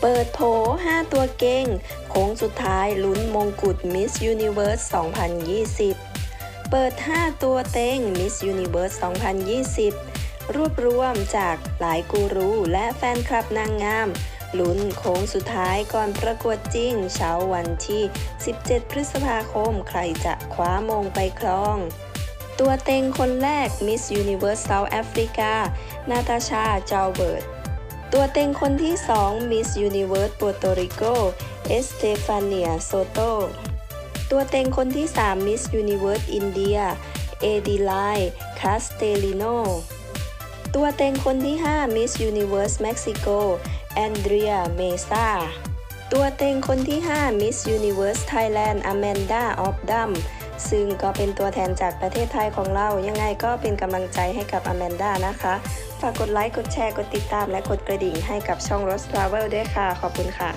เปิดโถ5ตัวเก่ง โค้งสุดท้ายลุ้นมงกุฎ Miss Universe 2020 เปิด 5 ตัวเต็ง Miss Universe 2020 รวบรวมจากหลายกูรูและแฟนคลับนางงาม ลุ้นโค้งสุดท้ายก่อนประกวดจริง เช้าวันที่ 17 พฤษภาคม ใครจะคว้ามงไปครอง ตัวเต็งคนแรก Miss Universe South Africa นาตาชาเจาเบิร์ต ตัวเต็งคนที่ 2 Miss Universe Puerto Rico เอสเตฟาเนีย โซโต ตัวเต็งคนที่ 3 Miss Universe India เอดิไลคาสเตลิโน ตัวเต็งคนที่ 5 Miss Universe Mexico แอนเดรีย เมซาตัวเต็งคนที่ 5 Miss Universe Thailand Amanda of Dam ซึ่งก็เป็นตัวแทนจากประเทศไทยของเรา ยังไงก็เป็นกำลังใจให้กับ Amanda นะคะ ฝากกดไลค์ กดแชร์ กดติดตาม และกดกระดิ่งให้กับช่อง Rose Travel ด้วยค่ะ ขอบคุณค่ะ